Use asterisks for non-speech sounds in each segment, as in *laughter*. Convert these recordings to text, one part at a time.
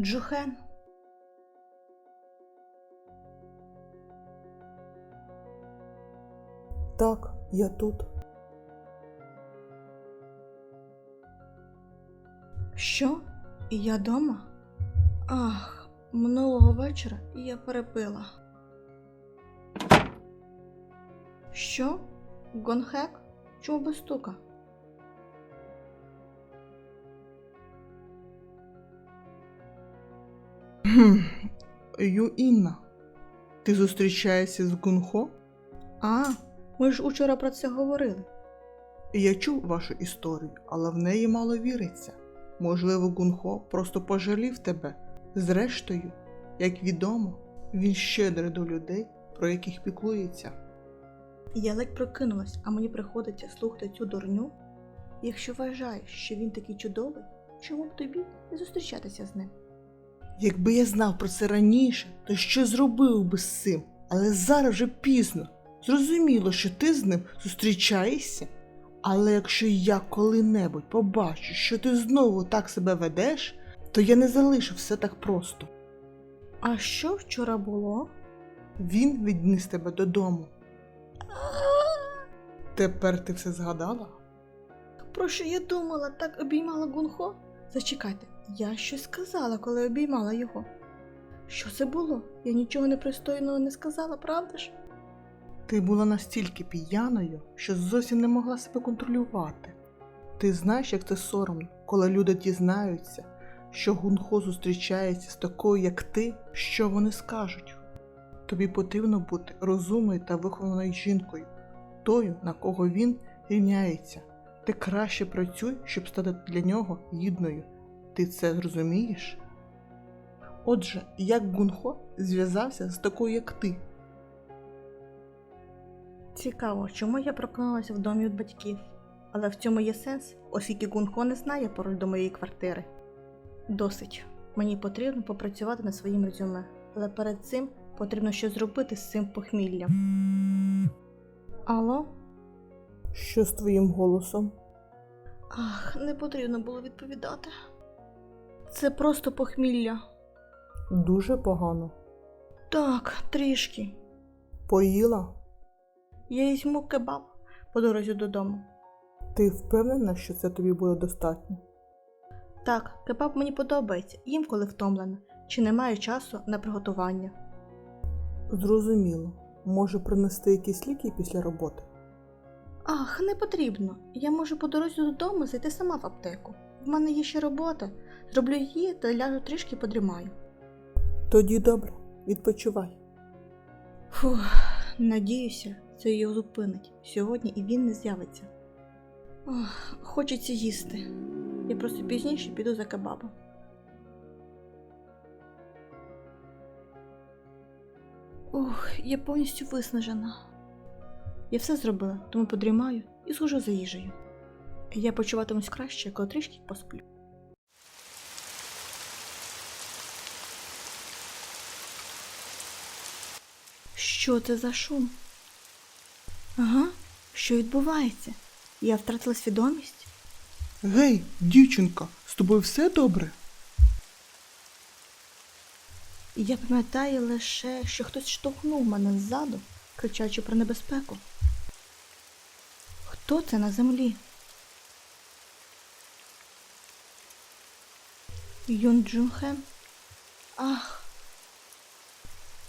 Джухен. Так, я тут. Що? І я дома? Ах, минулого вечора я перепила. Що? Гонхек? Чому без стука? Юінна, ти зустрічаєшся з Гунхо? А, ми ж учора про це говорили. Я чув вашу історію, але в неї мало віриться. Можливо, Гунхо просто пожалів тебе. Зрештою, як відомо, він щедрий до людей, про яких піклується. Я ледь прокинулась, а мені приходиться слухати цю дурню. Якщо вважаєш, що він такий чудовий, чому б тобі не зустрічатися з ним? Якби я знав про це раніше, то що зробив би з цим? Але зараз вже пізно. Зрозуміло, що ти з ним зустрічаєшся. Але якщо я коли-небудь побачу, що ти знову так себе ведеш, то я не залишу все так просто. А що вчора було? Він відніс тебе додому. Тепер ти все згадала? Про що я думала, так обіймала Гунхо? Зачекайте, я щось сказала, коли обіймала його. Що це було? Я нічого непристойного не сказала, правда ж? Ти була настільки п'яною, що зовсім не могла себе контролювати. Ти знаєш, як це соромно, коли люди дізнаються, що Гунхо зустрічається з такою, як ти, що вони скажуть. Тобі потрібно бути розумною та вихованою жінкою, тою, на кого він рівняється. Ти краще працюй, щоб стати для нього гідною. Ти це зрозумієш? Отже, як Гунхо зв'язався з такою, як ти? Цікаво, чому я прокинулася в домі від батьків. Але в цьому є сенс, оскільки Гунхо не знає пароль до моєї квартири. Досить. Мені потрібно попрацювати над своїм резюме, але перед цим потрібно щось зробити з цим похміллям. Алло? Що з твоїм голосом? Ах, не потрібно було відповідати. Це просто похмілля. Дуже погано. Так, трішки. Поїла? Я візьму кебаб по дорозі додому. Ти впевнена, що це тобі буде достатньо? Так, кебаб мені подобається, їм коли втомлена, чи немає часу на приготування. Зрозуміло. Може принести якісь ліки після роботи? Ах, не потрібно. Я можу по дорозі додому зайти сама в аптеку. В мене є ще робота. Зроблю її та ляжу трішки подрімаю. Тоді добре, відпочивай. Фух, надіюся, це його зупинить. Сьогодні і він не з'явиться. Ох, хочеться їсти. Я просто пізніше піду за кебабом. Ух, я повністю виснажена. Я все зробила, тому подрімаю і схожу за їжею. Я почуватимусь краще, коли трішки посплю. Що це за шум? Ага, що відбувається? Я втратила свідомість? Гей, дівчинка, з тобою все добре? Я пам'ятаю лише, що хтось штовхнув мене ззаду, кричачи про небезпеку. Хто це на землі? Юн Джунхен? Ах.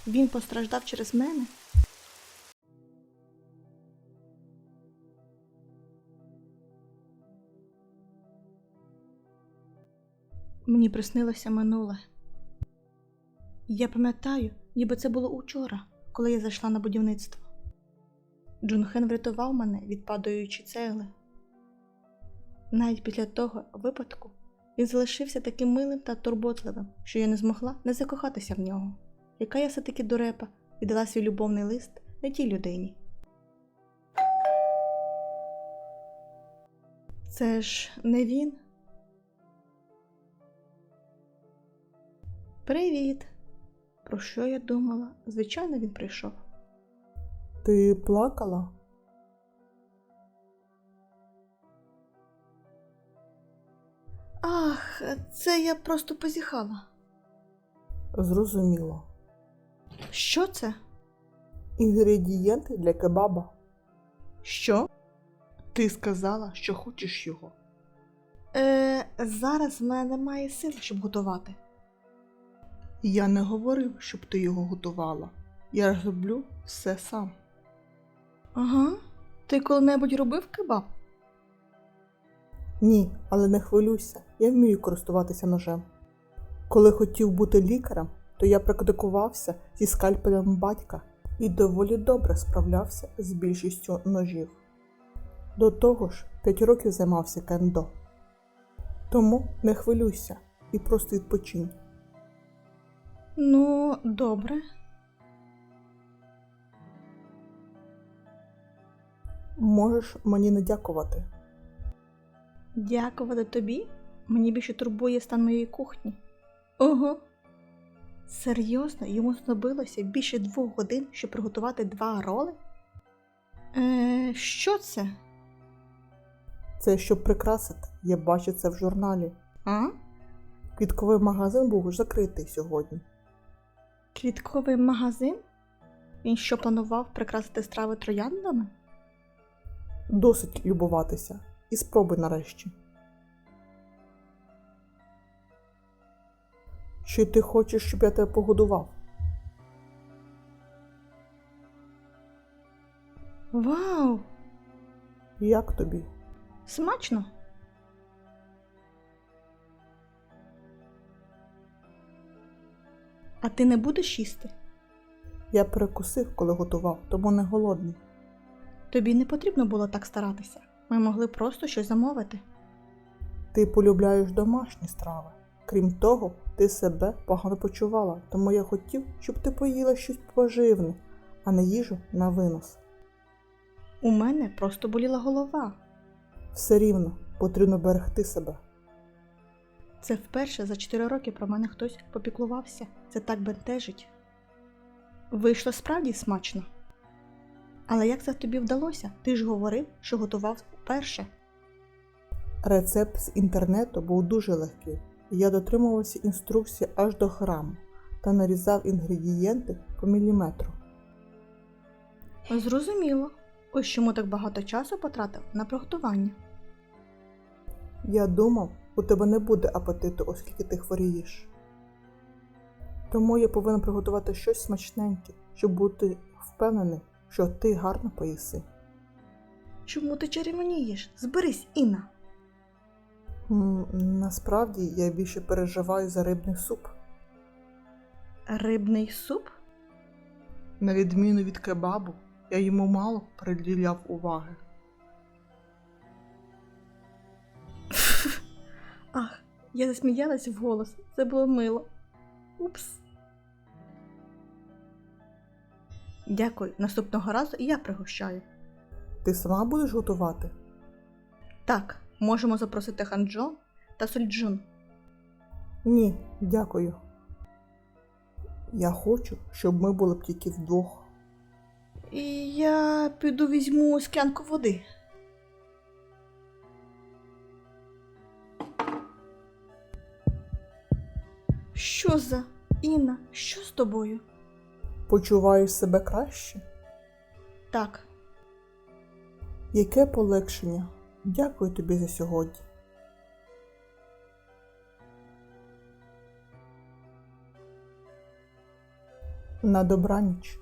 Він постраждав через мене? Мені приснилося минуле. Я пам'ятаю, ніби це було учора, коли я зайшла на будівництво. Джунхен врятував мене від падаючої цегли. Навіть після того випадку він залишився таким милим та турботливим, що я не змогла не закохатися в нього. Яка я все-таки дурепа віддала свій любовний лист не тій людині. Це ж не він. Привіт! Про що я думала? Звичайно, він прийшов. Ти плакала? Ах, це я просто позіхала. Зрозуміло. Що це? Інгредієнти для кебаба. Що? Ти сказала, що хочеш його. Е, зараз в мене немає сил, щоб готувати. Я не говорив, щоб ти його готувала. Я роблю все сам. Ага. Ти коли-небудь робив кебаб? Ні, але не хвилюйся, я вмію користуватися ножем. Коли хотів бути лікарем, то я практикувався зі скальпелем батька і доволі добре справлявся з більшістю ножів. До того ж, 5 років займався кендо. Тому не хвилюйся і просто відпочинь. Ну, добре. Можеш мені не дякувати. Дякувати тобі. Мені більше турбує стан моєї кухні. Ого. Серйозно, йому знадобилося більше двох годин, щоб приготувати два роли? Е, що це? Це щоб прикрасити, я бачу це в журналі. А? Квітковий магазин був закритий сьогодні. Квітковий магазин? Він що планував прикрасити страви трояндами? Досить любуватися. І спробуй нарешті. Чи ти хочеш, щоб я тебе погодував? Вау! Як тобі? Смачно! А ти не будеш їсти? Я перекусив, коли готував, тому не голодний. Тобі не потрібно було так старатися. Ми могли просто щось замовити. Ти полюбляєш домашні страви. Крім того, ти себе погано почувала, тому я хотів, щоб ти поїла щось поживне, а не їжу на винос. У мене просто боліла голова. Все рівно потрібно берегти себе. Це вперше за 4 роки про мене хтось попіклувався. Це так бентежить. Вийшло справді смачно. Але як це тобі вдалося? Ти ж говорив, що готував вперше. Рецепт з інтернету був дуже легкий. Я дотримувався інструкції аж до храму та нарізав інгредієнти по міліметру. Зрозуміло. Ось чому так багато часу потратив на приготування. Я думав, у тебе не буде апетиту, оскільки ти хворієш. Тому я повинен приготувати щось смачненьке, щоб бути впевнений, що ти гарно поїси. Чому ти червонієш? Зберись, Інна. Насправді я більше переживаю за рибний суп. Рибний суп? На відміну від кебабу, я йому мало приділяв уваги. *laughs* Ах, я засміялась вголос. Це було мило. Упс. Дякую. Наступного разу і я пригощаю. Ти сама будеш готувати? Так, можемо запросити Ханджо та Сольджун. Ні, дякую. Я хочу, щоб ми були б тільки вдвох. І я піду візьму склянку води. Що за Інна? Що з тобою? Почуваєш себе краще? Так, Яке полегшення? Дякую тобі за сьогодні. На добраніч.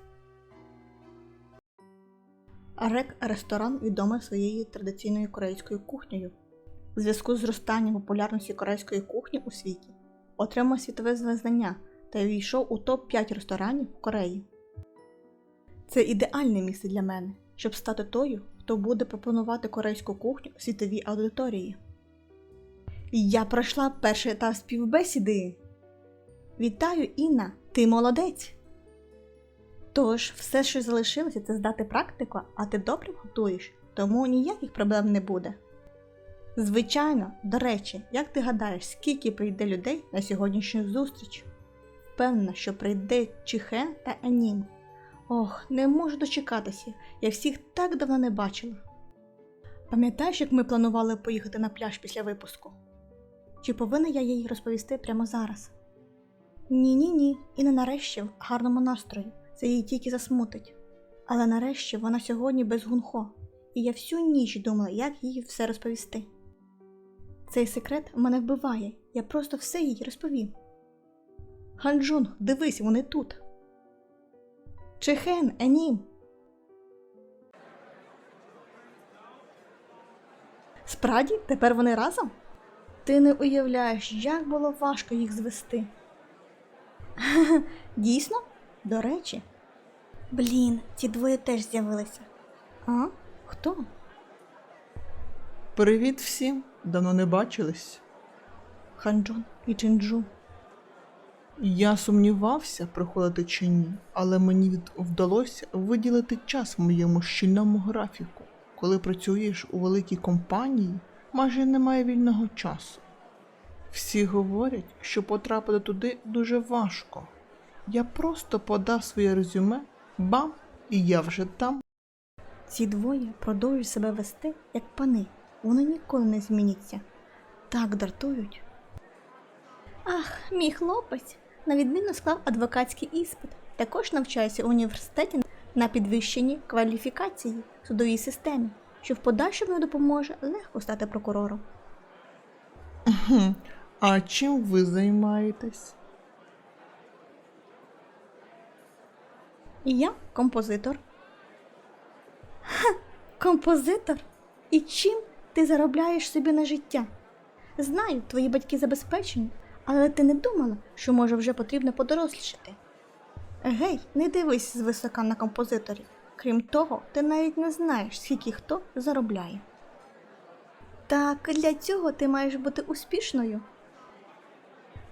Рек ресторан відомий своєю традиційною корейською кухнею. У зв'язку з зростанням популярності корейської кухні у світі отримав світове визнання та війшов у топ-5 ресторанів в Кореї. Це ідеальне місце для мене, щоб стати тою, хто буде пропонувати корейську кухню світовій аудиторії. Я пройшла перший етап співбесіди. Вітаю, Інна! Ти молодець! Тож, все, що залишилося, це здати практику, а ти добре готуєш, тому ніяких проблем не буде. Звичайно, до речі, як ти гадаєш, скільки прийде людей на сьогоднішню зустріч? Впевнена, що прийде Чихен та Енін. Ох, не можу дочекатися, я всіх так давно не бачила. Пам'ятаєш, як ми планували поїхати на пляж після випуску? Чи повинна я їй розповісти прямо зараз? Ні, ні, ні. І не нарешті в гарному настрої. Це її тільки засмутить. Але нарешті вона сьогодні без гунхо, і я всю ніч думала, як їй все розповісти. Цей секрет мене вбиває, я просто все їй розповім. Ханджун, дивись, вони тут. Чехен, Енім. Справді, тепер вони разом? Ти не уявляєш, як було важко їх звести. *laughs* Дійсно? До речі. Блін, ці двоє теж з'явилися. А? Хто? Привіт всім! Давно не бачились. Ханджун і Чинджу. Я сумнівався, приходити чи ні, але мені від- вдалося виділити час в моєму щільному графіку. Коли працюєш у великій компанії, майже немає вільного часу. Всі говорять, що потрапити туди дуже важко. Я просто подав своє резюме, бам, і я вже там. Ці двоє продовжують себе вести як пани. Вони ніколи не зміняться. Так дратують. Ах, мій хлопець на відмінно склав адвокатський іспит. Також навчається у університеті на підвищенні кваліфікації в судовій системі, що в подальшому допоможе легко стати прокурором. А чим ви займаєтесь? І я композитор. Ха, композитор? І чим ти заробляєш собі на життя? Знаю, твої батьки забезпечені, але ти не думала, що може вже потрібно подорослішати. Гей, не дивись звисока на композиторів. Крім того, ти навіть не знаєш, скільки хто заробляє. Так для цього ти маєш бути успішною.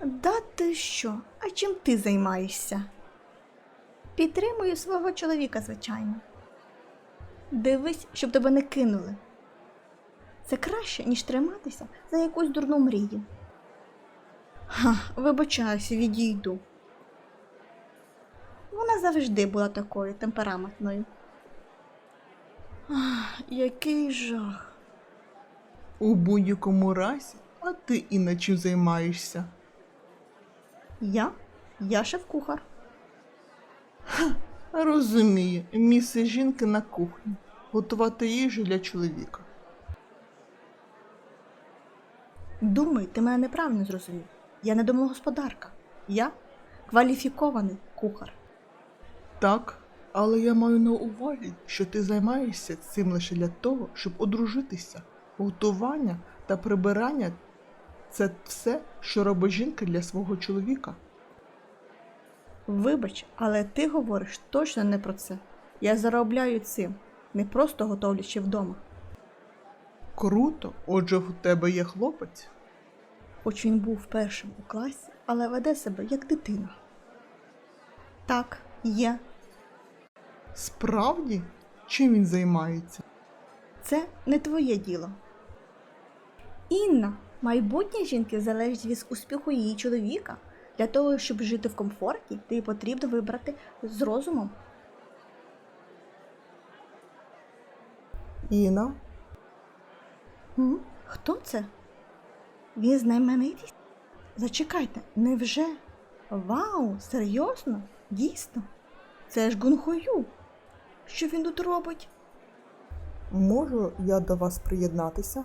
Да ти що? А чим ти займаєшся? Підтримую свого чоловіка, звичайно. Дивись, щоб тебе не кинули. Це краще, ніж триматися за якусь дурну мрію. Ха, вибачаюся, відійду. Вона завжди була такою темпераментною. Ах, який жах. У будь-якому разі, а ти і чим займаєшся? Я? Я шеф-кухар. Розумію, місце жінки на кухні. Готувати їжу для чоловіка. Думаю, ти мене неправильно зрозумів. Я не домогосподарка. Я кваліфікований кухар. Так, але я маю на увазі, що ти займаєшся цим лише для того, щоб одружитися. Готування та прибирання це все, що робить жінка для свого чоловіка. Вибач, але ти говориш точно не про це. Я заробляю цим, не просто готовлячи вдома. Круто, отже, в тебе є хлопець. Хоч він був першим у класі, але веде себе як дитина. Так, є. Справді, чим він займається? Це не твоє діло. Інна, майбутнє жінки залежить від успіху її чоловіка. Для того, щоб жити в комфорті, тобі потрібно вибрати з розумом. Іна, М? Хто це? Він знаменитість? Зачекайте, невже? Вау, серйозно? Дійсно? Це ж Гунхою. Що він тут робить? можу я до вас приєднатися?